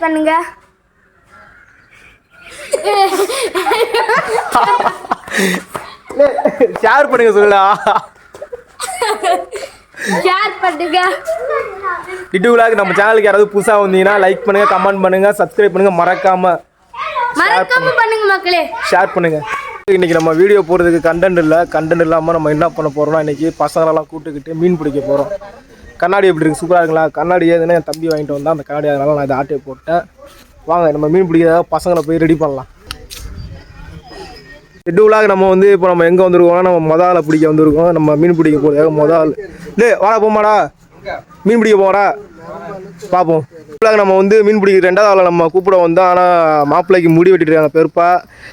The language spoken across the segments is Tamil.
சப்ஸ்கிரைப் பண்ணுங்க. ஷேர் பண்ணுங்க சொல்லலா ஷேர் பண்ணுங்க. டிட்டுவிலாக்கு நம்ம சேனலுக்கு யாராவது புதுசாக வந்தீங்கன்னா லைக் பண்ணுங்க கமெண்ட் பண்ணுங்க சப்ஸ்கிரைப் பண்ணுங்க மறக்காம மறக்காம பண்ணுங்க மக்களே. ஷேர் பண்ணுங்க. இன்னைக்கு நம்ம வீடியோ போடுறதுக்கு கண்டென்ட் இல்லை. கண்டென்ட் இல்லாமல் நம்ம என்ன பண்ண போறோம்னா இன்னைக்கு பசங்களெல்லாம் கூப்பிட்டுக்கிட்டு மீன் பிடிக்க போகிறோம் கண்ணாடி எப்படி இருக்கு? சூப்பராக இருக்குங்களா? கண்ணாடி ஏதுன்னா என் தம்பி வாங்கிட்டு வந்தா அந்த கண்ணாடி அதனால நான் இதை ஆட்டையை போட்டேன். வாங்க நம்ம மீன் பிடிக்கிறதா பசங்களை போய் ரெடி பண்ணலாம். ஷெட்யூலாக நம்ம வந்து இப்போ நம்ம எங்கே வந்திருக்கோம்னா நம்ம மொதால பிடிக்க வந்திருக்கோம். நம்ம மீன் பிடிக்க போகிறதுக்காக மொதல் இல்லை வாடா போமாடா மீன் பிடிக்க போகிறா பார்ப்போம் ஷெட்யூலாக நம்ம வந்து மீன் பிடிக்க ரெண்டாவது ஆளை நம்ம கூப்பிட வந்தோம். ஆனால் மாப்பிள்ளைக்கு முடி வெட்டிட்டுருக்காங்க பெருப்பா.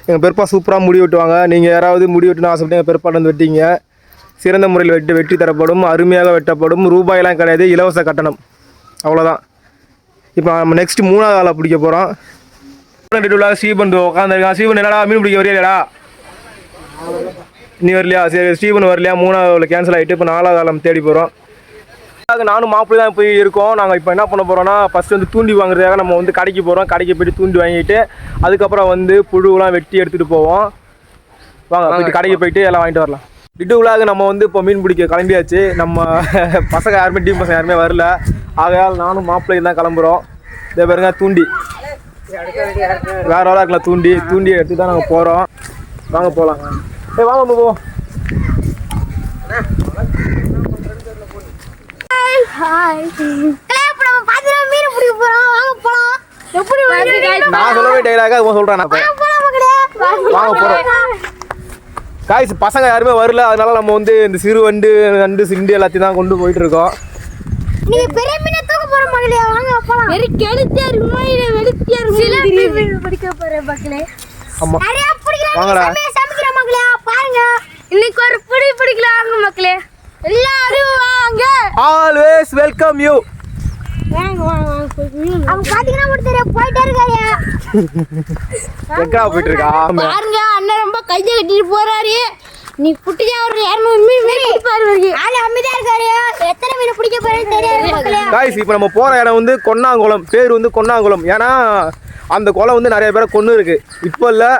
எங்கள் பெருப்பா சூப்பராக முடி வெட்டுவாங்க. நீங்கள் யாராவது முடி வெட்டினா ஆசைப்பட்டு எங்கள் பெருப்பாட்ட வந்து வெட்டிங்க. சிறந்த முறையில் வெட்டி வெட்டி தரப்படும் அருமையாக வெட்டப்படும் ரூபாயெல்லாம் கிடையாது இலவச கட்டணம். அவ்வளோதான் இப்போ நம்ம நெக்ஸ்ட் மூணாவது ஆளை பிடிக்க போகிறோம் ஷெட்யூலாக ஸ்ரீபன் உட்காந்துருக்கான் ஸ்ரீபன் என்னடா மீன் பிடிக்க வரையா நீ வரலையா? சரி ஸ்டீவன் வரலையா? மூணாவது கேன்சல் ஆகிட்டு இப்போ நாலாவது ஆளம் தேடி போகிறோம் நானும் மாப்பிள்ளை தான் போய் இருக்கோம். நாங்கள் இப்போ என்ன பண்ண போகிறோம்னா ஃபஸ்ட்டு வந்து தூண்டி வாங்குறதுக்காக நம்ம வந்து கடைக்கு போகிறோம் கடைக்கு போயிட்டு தூண்டி வாங்கிட்டு அதுக்கப்புறம் வந்து புழுலாம் வெட்டி எடுத்துகிட்டு போவோம். வாங்க போயிட்டு கடைக்கு போயிட்டு எல்லாம் வாங்கிட்டு வரலாம். டிட்டுவிலாக நம்ம வந்து இப்போ மீன் பிடிக்க கிளம்பியாச்சு. நம்ம பசங்க யாருமே டீம் பசங்க யாருமே வரல. ஆகையால் நானும் மாப்பிள்ளையும் தான் கிளம்புறோம். இதே பாருங்க தூண்டி. வேற ஆளாக இருக்கலாம் தூண்டி. தூண்டி எடுத்து தான் நாங்கள் போகிறோம் வாங்க போகலாம் ஏய் வாங்க நம்ம போவோம் ஹாய் இப்போ நம்ம பாத்துறோம் மீன் பிடிக்க போறோம். வாங்க போலாம். எப்படி நான் சொல்லவே டைலாக இவன் சொல்கிறேன் நான். இப்ப. போலாம் மக்களே. வாங்க போகிறோம் காய்ஸ் பசங்க யாருமே வரல. அதனால நம்ம வந்து இந்த சிறு வண்டு நண்டு சிண்டு எல்லாத்தையும் தான் கொண்டு போயிட்டு இருக்கோம். நீங்க பெரிய மீனை தூக்க போற மக்களே வாங்க போலாம். வெறி கெளுத்தியா இருக்குமா? இல்ல வெளுத்தியா இருக்குமா? சில மீன் பிடிக்க போற மக்களே. ஆமாம் நிறைய பிடிக்கலாம். வாங்கடா. சமைக்கிற மக்களே. பாருங்க. இன்னைக்கு ஒரு பிடி பிடிக்கலாம் வாங்க மக்களே. எல்லாரும் வாங்க. ஆல்வேஸ் வெல்கம் யூ வாங்க வாங்க அவங்க பாத்தீங்கன்னா ஒருத்தர் போயிட்டே இருக்காரு எக்கா போயிட்டு இருக்கா? பாருங்க கையை கட்டிட்டு போறாரு. நீ குட்டியா ஒரு இரநூறு மீன் மீன் பிடிப்பாரு ஆளு அமைதியா இருக்காரு. எத்தனை மீன் பிடிக்க போறேன்னு தெரியாது காய்ஸ் இப்போ நம்ம போகிற இடம் வந்து கொன்னாங்குளம். பேர் வந்து கொன்னாங்குளம். ஏன்னா அந்த குளம் வந்து நிறைய பேரை கொண்டு இருக்கு. இப்போ இல்லை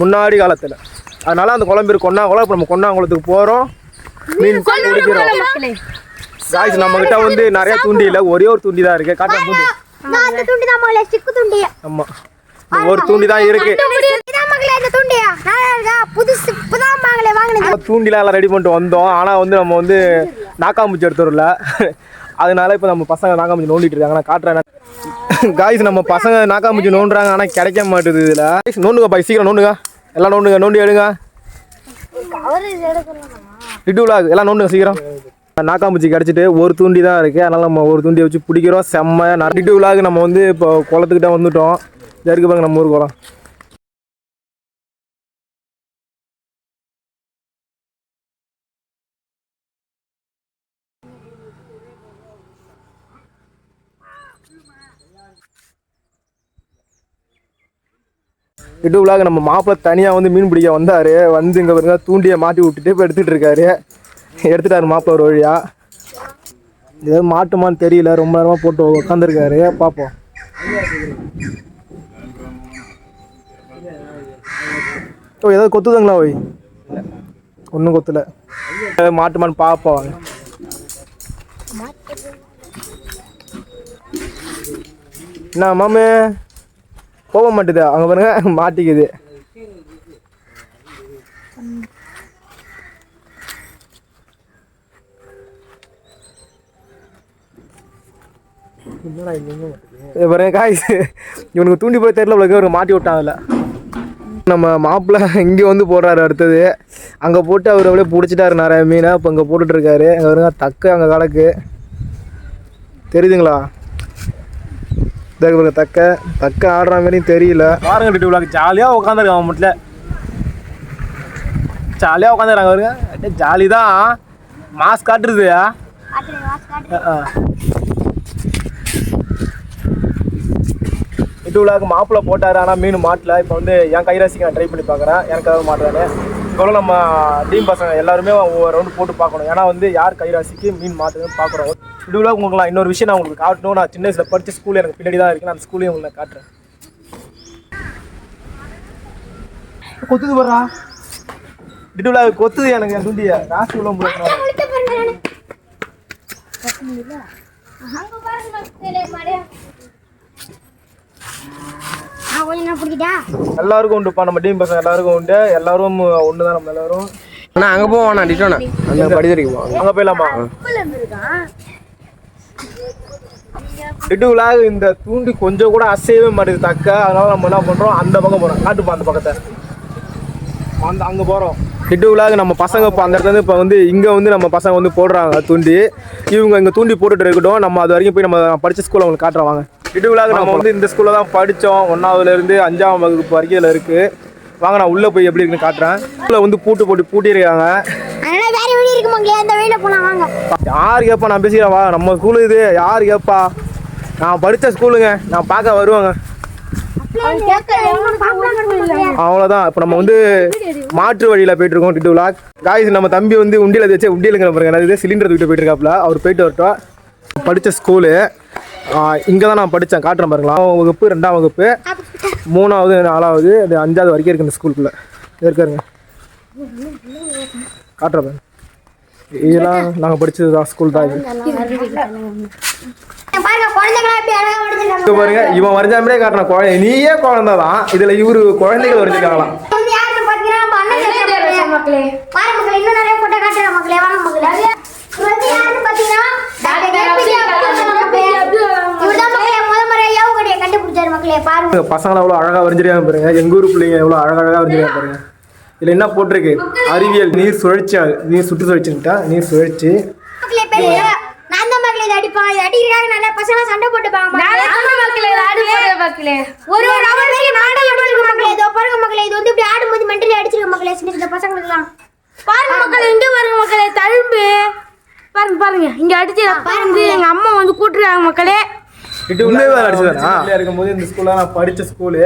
முன்னாடி காலத்தில். அதனால அந்த குளம் பேர் கொன்னாங்குளம். இப்போ நம்ம கொன்னாங்குளத்துக்கு போகிறோம் மீன் பிடிக்கிறோம் காய்ஸ் நம்ம கிட்ட வந்து நிறைய தூண்டி இல்லை. ஒரே ஒரு தூண்டி தான் இருக்கு. காட்டா தூண்டி. நான் அந்த துண்டி தான் மகளே. சிக்கு துண்டி. ஆமாம் ஒரு தூண்டி தான் இருக்கு இதான் மகளே இந்த துண்டியா நல்லா இருக்கா புதுசு இப்பதான் மகளே வாங்கினது தூண்டிலாம் எல்லாம் ரெடி பண்ணிட்டு வந்தோம். ஆனால் வந்து நம்ம வந்து நாக்காம்பூச்சி எடுத்துடல. அதனால இப்போ நம்ம பசங்க நாக்காம்பூச்சி நோண்டிட்டு இருக்காங்க. நான் காட்டுறேன் காய்ஸ் நம்ம பசங்க நாக்காம்பூச்சி நோண்டுறாங்க. ஆனால் கிடைக்க மாட்டேது இதில். நோண்டுங்க பாய் சீக்கிரம் நோண்டுங்க. எல்லாம் நோண்டுங்க. நோண்டி எடுங்க. டிட்டுவிலாக் எல்லாம் நோண்டுங்க சீக்கிரம். நாக்காம்பூச்சி கிடச்சிட்டு ஒரு தூண்டி தான் இருக்குது அதனால் நம்ம ஒரு தூண்டியை வச்சு பிடிக்கிறோம். செம்மையாக நடிட்டு விழாக்கு நம்ம வந்து இப்போ குளத்துக்கிட்ட வந்துட்டோம். இதா இருக்கு பாருங்க நம்ம ஊர் குளம். யூடியூப்லாக நம்ம மாப்பிள்ளை தனியாக வந்து மீன் பிடிக்க வந்தார். வந்து இங்கே பாருங்க தூண்டியை மாட்டி விட்டுட்டு இப்போ எடுத்துகிட்டு இருக்காரு. எடுத்துட்டாரு மாப்பிள்ளை ஒரு வழியாக ஏதாவது மாட்டுமான்னு தெரியல ரொம்ப நேரமாக போட்டு உட்காந்துருக்காரு பார்ப்போம் ஓ ஏதாவது கொத்துதுங்களா ஓய்? ஒன்றும் கொத்துல. மாட்டுமான்னு பார்ப்போம் வாங்க என்ன மாமே? போக மாட்டுது அங்கே பாருங்க மாட்டிக்குது. பாருங்க காய்ஸ் இவனுக்கு தூண்டி போய் தெரியல இவ்வளோ இவருக்கு மாட்டி விட்டான் அதில். நம்ம மாப்பிள்ளை இங்கே வந்து போடுறாரு அடுத்தது. அங்கே போட்டு அவர் அப்படியே பிடிச்சிட்டாரு நிறைய மீனை இப்போ இங்கே போட்டுட்ருக்காரு அங்கே வருங்க தக்க அங்கே கலக்கு தெரியுதுங்களா? பாருங்க தக்க தக்க ஆடுற மாதிரியும் தெரியல. பாருங்க டிட்டு விளாக்கு ஜாலியாக உட்காந்துருக்கான் அவன் மட்டும். ஜாலியாக உட்காந்துருக்காங்க பாருங்க. அப்படியே ஜாலி தான் மாஸ் காட்டுறது டிட்டு விளாக்கு மாப்பிள்ளை போட்டார் ஆனால் மீன் மாட்டல. இப்போ வந்து என் கைராசிக்கு நான் ட்ரை பண்ணி பார்க்குறேன். எனக்கு ஏதாவது மாட்டுறானே. இப்போ நம்ம டீம் பசங்க எல்லாருமே ஒவ்வொரு ரவுண்டு போட்டு பார்க்கணும். ஏன்னா வந்து யார் கைராசிக்கு மீன் மாட்டுதுன்னு பார்க்குறோம். இதுவில் உங்களுக்கு நான் இன்னொரு விஷயம் நான் உங்களுக்கு காட்டணும். நான் சின்ன வயசில் படித்த ஸ்கூல் எனக்கு பின்னாடி தான் இருக்கு. நான் அந்த ஸ்கூலையும் உங்களுக்கு காட்டுறேன். கொத்துது வர்றா டிடுவில் கொத்துது எனக்கு என் துண்டிய. ராசி உள்ள முடியும் அங்க பாருங்க மக்களே, மழையா. ஆ, கொஞ்சம் நான் பிடிக்கிட்டா எல்லாருக்கும் உண்டுப்பா. நம்ம டீம் பசங்க எல்லாருக்கும் உண்டு. எல்லாரும் ஒன்று தான் நம்ம எல்லாரும். அண்ணா அங்கே போவோம் நான் டிட்டோண்ணா அந்த படிதறிக்கு போவோம் அங்கே போயிடலாமா? டிடுவில் இந்த தூண்டி கொஞ்சம் கூட அசையவே மாட்டேது தக்க. அதனால நம்ம என்ன பண்ணுறோம் அந்த பக்கம் போகிறோம் காட்டுப்பா அந்த பக்கத்தை. அந்த அங்கே போகிறோம் டிடுவில் நம்ம பசங்க இப்போ அந்த இடத்துல இப்போ வந்து இங்கே வந்து நம்ம பசங்க வந்து போடுறாங்க தூண்டி. இவங்க இங்கே தூண்டி போட்டுட்டு இருக்கட்டும். நம்ம அது வரைக்கும் போய் நம்ம படித்த ஸ்கூலில் உங்களுக்கு காட்டுறோம் டிடுவில் நம்ம வந்து இந்த ஸ்கூலில் தான் படித்தோம் ஒன்றாவதுலேருந்து அஞ்சாம் வகுப்பு வரைக்கும் இதில் இருக்குது வாங்க நான் உள்ளே போய் எப்படி இருக்குன்னு காட்டுறேன். உள்ளே வந்து பூட்டு போட்டு பூட்டியிருக்காங்க. யார் கேட்பா நான் பேசிக்கிறேன் வா. நம்ம ஸ்கூலு இது. யார் கேட்பா நான் படித்த ஸ்கூலுங்க நான் பார்க்க வருவாங்க. அவ்வளோதான் இப்போ நம்ம வந்து மாற்று வழியில் போயிட்டு இருக்கோம் டிட்டு விளாக் காய்ஸ் நம்ம தம்பி வந்து உண்டியில் வச்சு உண்டியலுங்கிற பாருங்க. இது? சிலிண்டர் தூக்கிட்டு போயிட்டு இருக்காப்புல. அவர் போயிட்டு வரட்டும். படித்த ஸ்கூலு இங்கே தான் நான் படித்தேன் காட்டுறேன் பாருங்களா வகுப்பு ரெண்டாம் வகுப்பு மூணாவது நாலாவது அது அஞ்சாவது வரைக்கும் இருக்கு இந்த ஸ்கூலுக்குள்ளே இருக்காருங்க காட்டுறேன் பாருங்க. இதெல்லாம் நாங்கள் படித்தது தான் ஸ்கூல் தான் இது. பாருங்க இவன் வரைஞ்சாமலே காட்டுறான். குழந்தை நீயே குழந்தை தான் இதுல இவரு குழந்தைகள் வரைஞ்சிருக்காங்களாம் இது வந்து யாருன்னு பாத்தீங்கன்னா நம்ம அண்ணன் சேர்த்த மக்களே பாருங்க மக்களே இன்னும் நிறைய போட்டோ காட்டுறேன் மக்களே வாங்க மக்களே இது வந்து யாருன்னு பாத்தீங்கன்னா டாக்டர் ஏபிஜே அப்துல் கலாம் மக்களே இவர்தான் மக்களே முத முறையா ஏவுகணையை கண்டுபிடிச்சாரு மக்களே பாருங்க இங்க பசங்களை எவ்வளோ அழகா வரைஞ்சிருக்காங்க பாருங்க. எங்க ஊர் பிள்ளைங்க எவ்வளோ அழகழகா வரைஞ்சிருக்காங்க பாருங்க. இதுல என்ன போட்டிருக்கு? அறிவியல் நீர் சுழற்சி நீர் சுற்று சுழற்சிட்டா நீர் சுழற்சி. மக்களே பெரிய நான் தான் மக்களே இதை அடிப்பான் இது அடிக்கிறாங்க நல்ல பசங்க சண்டை போட்டுப்பாங்க மக்களே ஒரு ஒரு அவர் வரைக்கும் மக்களே இதோ பாருங்க மக்களே இது வந்து இப்படி ஆடும்போது மென்டலி அடிச்சிருக்க மக்களே சின்ன சின்ன பசங்களுக்குலாம் பாருங்க மக்களே இங்க பாருங்க மக்களே தழும்பு. பாருங்க பாருங்க. இங்க அடிச்சு வந்து எங்க அம்மா வந்து கூட்டுறாங்க மக்களே. இருக்கும்போது இந்த ஸ்கூல்ல நான் படிச்ச ஸ்கூலு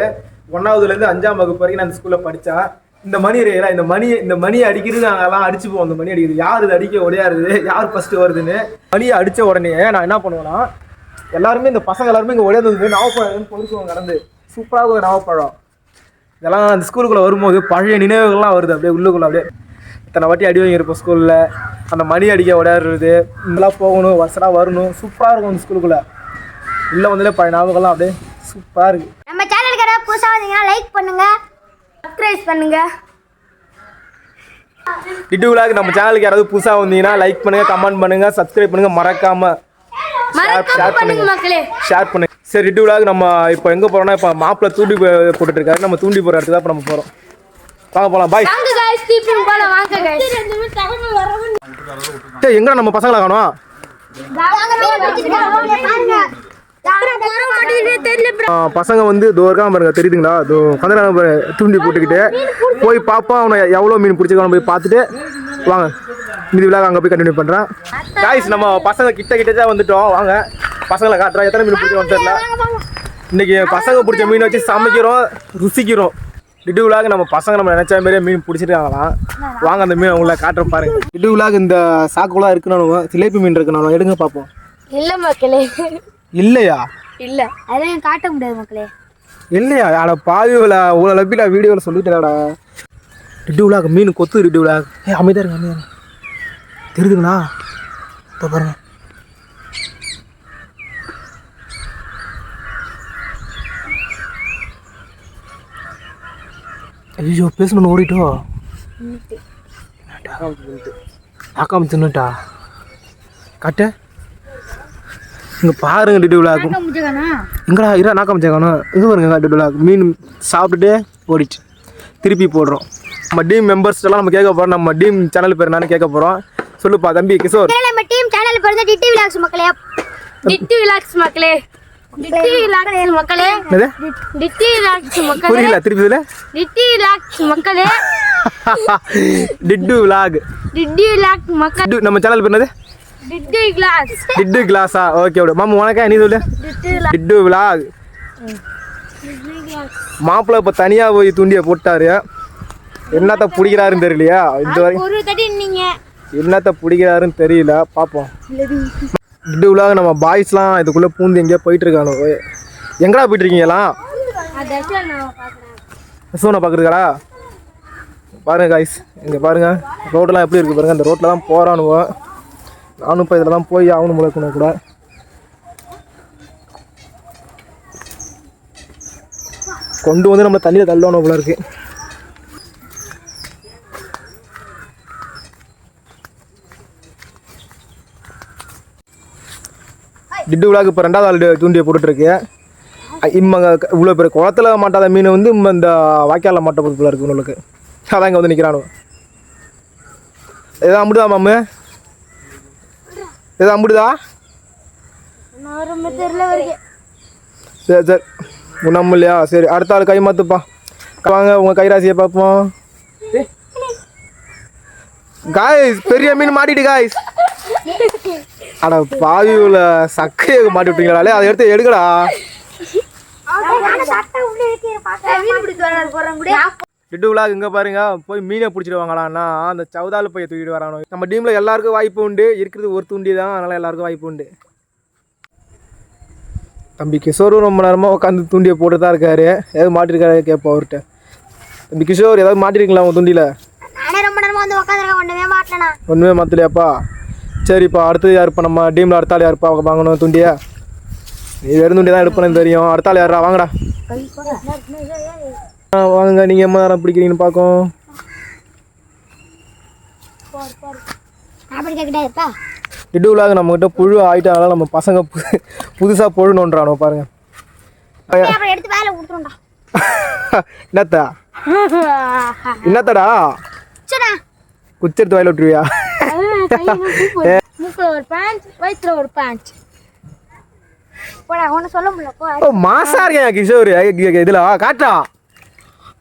ஒன்னாவதுல இருந்து அஞ்சாம் வகுப்பு வரைக்கும் நான் இந்த ஸ்கூல்ல படிச்சேன் இந்த மணி ரேலா இந்த மணி இந்த மணி அடிக்கிறது நாங்கெல்லாம் அடிச்சுப்போம் அந்த மணி அடிக்கிறது. யார் இது அடிக்க உடையாருது யார் ஃபர்ஸ்ட் வருதுன்னு. மணியை அடிச்ச உடனே நான் என்ன பண்ணுவேன்னா எல்லாருமே இந்த பசங்க எல்லாருமே இங்கே வந்து நாவப்பழம் பொறுக்குவோம் கடந்து. சூப்பராக ஒரு நாவப்பழம். இதெல்லாம் அந்த ஸ்கூலுக்குள்ளே வரும்போது பழைய நினைவுகள்லாம் வருது. அப்படியே உள்ளுக்குள்ள அப்படியே இத்தனை வாட்டி அடி வாங்கியிருப்போம் ஸ்கூலில் அந்த மணி அடிக்க விளையாடுறது இங்கெல்லாம் போகணும். வருஷம் வரணும். சூப்பராக இருக்கும் அந்த ஸ்கூலுக்குள்ளே உள்ளே வந்தாலே பழைய ஞாபகம்லாம் அப்படியே சூப்பராக இருக்குது நம்ம சேனலுக்கு யாராவது புதுசாக வந்தீங்கன்னா லைக் பண்ணுங்கள் சப்ஸ்கிரைப் பண்ணுங்கள் கிட்டு நம்ம சேனலுக்கு யாராவது புதுசாக வந்தீங்கன்னா லைக் பண்ணுங்கள் கமெண்ட் பண்ணுங்கள் சப்ஸ்கிரைப் பண்ணுங்க. மறக்காமல் ஷேர் பண்ணுங்க. ஷேர் பண்ணுங்க. சரி ரிட்டு நம்ம இப்போ எங்கே போகிறோம்னா இப்போ மாப்பிள்ளை தூண்டி போட்டுட்டு இருக்காரு நம்ம தூண்டி போகிற இடத்துக்கு தான் நம்ம போகிறோம் வாங்க போகலாம் பாய் எங்க நம்ம பசங்களை காணும்? பசங்க வந்து இதோ இருக்காம பாருங்க தெரியுதுங்களா? இதோ தூண்டி போட்டுக்கிட்டு போய் பார்ப்போம் அவனை எவ்வளோ மீன் பிடிச்சிருக்கான்னு போய் பார்த்துட்டு வாங்க. மீதி விழா அங்கே போய் கண்டினியூ பண்ணுறேன் காய்ஸ் நம்ம பசங்க கிட்ட கிட்ட தான் வந்துட்டோம். வாங்க. பசங்களை காட்டுறோம் எத்தனை மீன் பிடிச்சிருக்கோம் தெரியல. இன்னைக்கு பசங்க பிடிச்ச மீன் வச்சு சமைக்கிறோம் ருசிக்கிறோம். டிடு விழாக்கு நம்ம பசங்க நம்ம நினைச்ச மாதிரியே மீன் பிடிச்சிருக்காங்களாம். வாங்க அந்த மீன் உங்களை காட்டுற பாருங்க. டிடு விழாக்கு இந்த சாக்குலாம் இருக்குன்னு சிலேபி மீன் இருக்குன்னு எடுங்க பார்ப்போம். இல்லை மக்களே இல்லையா? இல்ல. அதெல்லாம் காட்ட முடியாது மக்களே. இல்லையா? அட பாவி விழா உங்களை லப்பி நான் வீடியோவில் சொல்லிட்டேன்டா. ரெட்டு விழாக்கு மீன் கொத்து ரெட்டு விழா. ஏ அமைதியா இருங்க அமைதியா இருங்க. தெரியுதுங்களா? இப்போ பாருங்க. ஐயோ பேசணும்னு ஓடிட்டோ? ஆக்காம தின்னுட்டா காட்ட. இங்கே பாருங்க டிட்டு விழாக்கும் எங்கடா இரா நாக்கம் சேக்கணும் இது பாருங்க டிட்டுலா மீன் சாப்பிட்டுட்டு ஓடிச்சு. திருப்பி போடுறோம். நம்ம டீம் மெம்பர்ஸ் எல்லாம் நம்ம கேட்க போகிறோம் நம்ம டீம் சேனல் பேர் என்னன்னு கேட்க போகிறோம் சொல்லுப்பா தம்பி கிஷோர். நம்ம டீம் சேனல் பேர் டிடி விலாக்ஸ் மக்களே. டிட்டி விலாக்ஸ் மக்களே. மக்களே. புரியல திருப்பி மக்களே. டிட்டு விலாக் டிட்டி விலாக்ஸ் மக்கள். நம்ம சேனல் பேர் என்னது? டிட்டி கிளாஸ் டிட்டு கிளாஸா ஓகே ஓகே மாமா உனக்கா நீ சொல்லு டிட்டு விலாக் மாப்பிள்ளை இப்போ தனியாக போய் தூண்டியை போட்டாரு என்னத்த பிடிக்கிறாருன்னு தெரியலையா இந்த வரைக்கும் என்னத்த பிடிக்கிறாருன்னு தெரியல பார்ப்போம் இது உலக நம்ம பாய்ஸ்லாம் இதுக்குள்ளே பூந்து எங்கேயோ போயிட்டு இருக்கானோ எங்கடா போயிட்டு பாக்குறேன் சோனை பார்க்குறீங்களா பாருங்க காய்ஸ் இங்கே பாருங்க ரோடெல்லாம் எப்படி இருக்குது பாருங்க அந்த ரோட்டில் தான் போகிறானுவோ நானும் இப்போ இதில் தான் போய் ஆகணும் முளைக்கணும் கூட. கொண்டு வந்து நம்ம தண்ணியில் தள்ளணும் போல இருக்கு. டிட்டு விழாக்கு இப்போ ரெண்டாவது ஆள் தூண்டியை போட்டுட்ருக்கு. இம்மங்க இவ்வளோ பெரிய குளத்துல மாட்டாத மீன் வந்து இம்ம இந்த வாய்க்காலில் மாட்ட போல இருக்கு உங்களுக்கு அதான் இங்கே வந்து நிற்கிறானு எதாவது அம்பிடுதா மாமு எதாவது அம்பிடுதா? சரி சரி. உண்ணாம இல்லையா? சரி அடுத்த ஆள் கை மாற்றுப்பா வாங்க உங்கள் கைராசியை பார்ப்போம். காய்ஸ் பெரிய மீன் மாட்டிட்டு காய்ஸ் அட பாவி உள்ள சக்கையை மாட்டி விட்டீங்களாலே அதை எடுத்து எடுக்கடா. டிட்டு விழாக்கு இங்கே பாருங்க. போய் மீனை பிடிச்சிட்டு வாங்களான்னா அந்த சவுதால போய் தூக்கிட்டு வரானோ. நம்ம டீமில் எல்லாருக்கும் வாய்ப்பு உண்டு. இருக்கிறது ஒரு தூண்டி தான் அதனால் எல்லாருக்கும் வாய்ப்பு உண்டு. தம்பி கிஷோரும் ரொம்ப நேரமாக உட்காந்து தூண்டியை போட்டு தான் இருக்காரு. ஏதாவது மாட்டிருக்காரு கேட்போம் அவர்கிட்ட. தம்பி கிஷோர் ஏதாவது மாட்டிருக்கீங்களா உங்கள் தூண்டியில்? ஒன்றுமே மாற்றலையாப்பா சரிப்பா அடுத்தது யாருப்பா நம்ம டீமில் அடுத்த ஆள் யாருப்பா? வாங்கணும் தூண்டியா. நீ வெறும் தூண்டி தான் எடுப்பேன்னு தெரியும். அடுத்த ஆள் யாரா வாங்கடா. ஆ, வாங்குங்க நீங்கள் எம்மா நேரம் பிடிக்கிறீங்கன்னு பார்க்கும். விழாக நம்மகிட்ட புழு ஆயிட்டால நம்ம பசங்க பு- புதுசா புழு நோண்டுறானோ பாருங்க என்னத்தா? என்னத்தடா? குச்செடுத்து வயல விட்டுருவியா? ஒரு பேண்ட் வயிற்றுல ஒரு பேண்ட் போடா ஒன்றும் சொல்ல முடியல போ. ஓ மாசா இருக்கேன் கிஷோர். இதுல காட்டா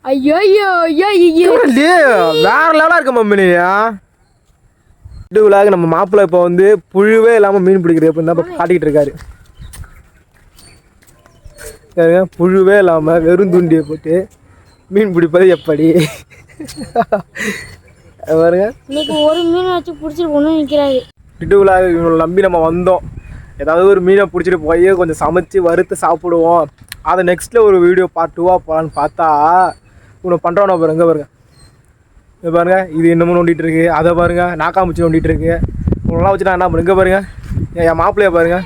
ஐயோ ஐயோ ஐயோ ஐயோ வேற லெவலா இருக்க மம்மி விழாக நம்ம மாப்பிள்ளை இப்போ வந்து புழுவே இல்லாம மீன் பிடிக்கிறது எப்படி தான் காட்டிக்கிட்டு இருக்காரு. புழுவே இல்லாம வெறும் தூண்டியை போட்டு மீன் பிடிப்பது எப்படி? பாருங்க. இன்னைக்கு ஒரு மீன் வச்சு பிடிச்சிட்டு நிற்கிறாரு இவங்களை நம்பி நம்ம வந்தோம். ஏதாவது ஒரு மீனை பிடிச்சிட்டு போய் கொஞ்சம் சமைச்சு வறுத்து சாப்பிடுவோம். அதை நெக்ஸ்ட்டில் ஒரு வீடியோ பார்ட் டூவாக போகலான்னு பார்த்தா இவனை பண்ணுறவன பாருங்க பாருங்க. இது பாருங்க இது இன்னமும் நோண்டிட்டு இருக்கு. அதை பாருங்க நாக்காம்பூச்சி நோண்டிட்டு இருக்கு. உங்களெல்லாம் வச்சு நான் என்ன பண்ணுங்க பாருங்க. என் மாப்பிள்ளைய பாருங்க.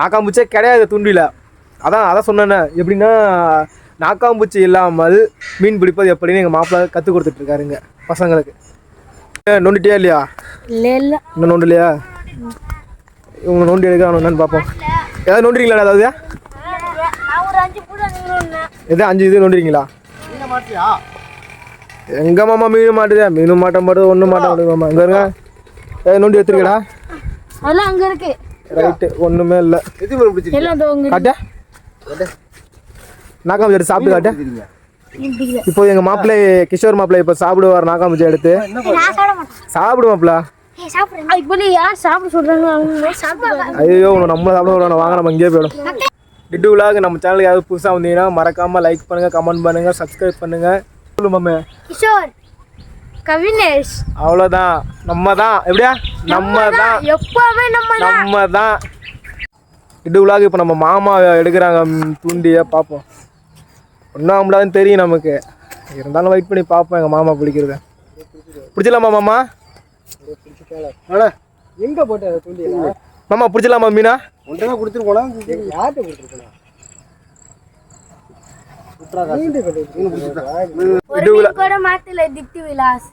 நாக்காம்பூச்சே கிடையாது துண்டியில். அதான் அதான் சொன்னேனே. எப்படின்னா நாக்காம்பூச்சி இல்லாமல் மீன் பிடிப்பது எப்படின்னு எங்கள் மாப்பிள்ளை கற்றுக் கொடுத்துட்ருக்காருங்க பசங்களுக்கு. நோண்டிட்டியா இல்லையா? இல்லை இன்னும் நோண்டலையா? இவங்க நோண்டி எடுக்கிறானு என்னன்னு பார்ப்போம். ஏதாவது நோண்டுறீங்களா ஏதாவது? எதாவது அஞ்சு இது நோண்டுறீங்களா எங்க மாமா மீன் மாட்டுதே? மீன் மாட்ட மாட்டுது ஒன்றும் மாட்ட மாட்டுது மாமா இங்கே இருங்க. நோண்டி எடுத்துருக்கடா. அதெல்லாம் அங்கே இருக்கு. ரைட்டு ஒன்றுமே இல்லை. எல்லாம் இதோ அங்கே காட்ட. நாக்காம்பூச்சி எடுத்து சாப்பிட்டு காட்டு. இப்போ எங்கள் மாப்பிள்ளை கிஷோர் மாப்பிள்ளை இப்போ சாப்பிடுவார் நாக்காம்பூச்சி எடுத்து. நான் சாப்பிட மாட்டேன். சாப்பிடு மாப்பிள்ள. ஏய் சாப்பிடுறேன் அதுக்கு போய் யார் சாப்பிட சொல்கிறாங்க அவங்க சாப்பிடுவாங்க. ஐயோ நம்மள சாப்பிட வாங்க நம்ம இங்கேயே போயிடும். டிட்டு விழாக்கு நம்ம சேனலுக்கு யாராவது புதுசாக வந்தீங்கன்னா மறக்காமல் லைக் பண்ணுங்கள் கமெண்ட் பண்ணுங்கள் சப்ஸ்கிரைப் பண்ணுங்கள் சொல்லு மாமே. கிஷோர் கவினேஷ். அவ்வளோதான். நம்ம தான் எப்படியா? நம்ம தான் எப்பவுமே நம்ம நம்ம தான் இது விழாக்கு இப்போ நம்ம மாமா எடுக்கிறாங்க தூண்டியை. பார்ப்போம் ஒன்றும் ஆகக்கூடாதுன்னு தெரியும் நமக்கு. இருந்தாலும் வெயிட் பண்ணி பார்ப்போம் எங்கள் மாமா பிடிக்கிறத. பிடிச்சலாமா மாமா? எங்கே போட்ட தூண்டி மாமா பிடிச்சலாமா மீனா? ஒன்றா கொடுத்துட்டு போனா யார்கிட்ட மீன் கூட மாத்தல திப்தி விலாஸ்.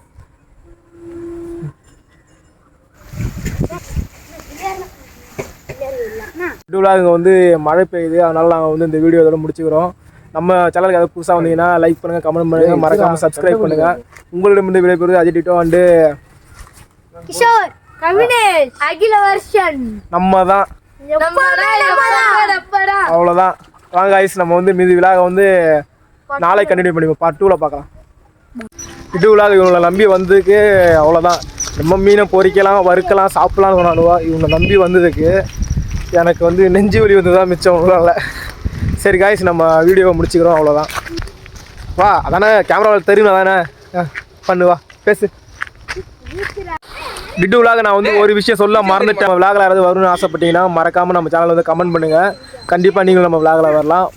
வீடியோவில் இங்கே வந்து மழை பெய்யுது. அதனால நாங்கள் வந்து இந்த வீடியோ இதோட முடிச்சுக்கிறோம். நம்ம சேனலுக்கு ஏதாவது புதுசாக வந்தீங்கன்னா லைக் பண்ணுங்கள் கமெண்ட் பண்ணுங்கள் மறக்காமல் சப்ஸ்கிரைப் பண்ணுங்கள் உங்களிடம் வந்து விடைபெறுவது அஜய் டிட்டோ அண்டு கிஷோர். கவினேஷ் அகில வருஷன். நம்ம தான் அவ்வளோதான் வாங்க ஐஸ் நம்ம வந்து மீதி விழாவை வந்து நாளை கண்டினியூ பண்ணி பார்ட் டூவில் பார்க்கலாம். இது விழாக இவங்களை நம்பி வந்ததுக்கு அவ்வளோதான் நம்ம மீனை பொரிக்கலாம் வறுக்கலாம் சாப்பிட்லாம்னு சொன்னாலுவா இவங்க நம்பி வந்ததுக்கு எனக்கு வந்து நெஞ்சு வலி வந்து தான் மிச்சம் உங்களால். சரி காய்ஸ் நம்ம வீடியோவை முடிச்சுக்கிறோம். அவ்வளோதான் வா அதானே கேமராவில் தெரியும் தானே பண்ணுவா பேசு. டிட்டு விலாக நான் வந்து ஒரு விஷயம் சொல்ல மறந்துட்டேன். விலாகில் யாராவது வரும்னு ஆசைப்பட்டீங்கன்னா மறக்காமல் நம்ம சேனல் வந்து கமெண்ட் பண்ணுங்கள் கண்டிப்பாக நீங்களும் நம்ம விலாகில் வரலாம்.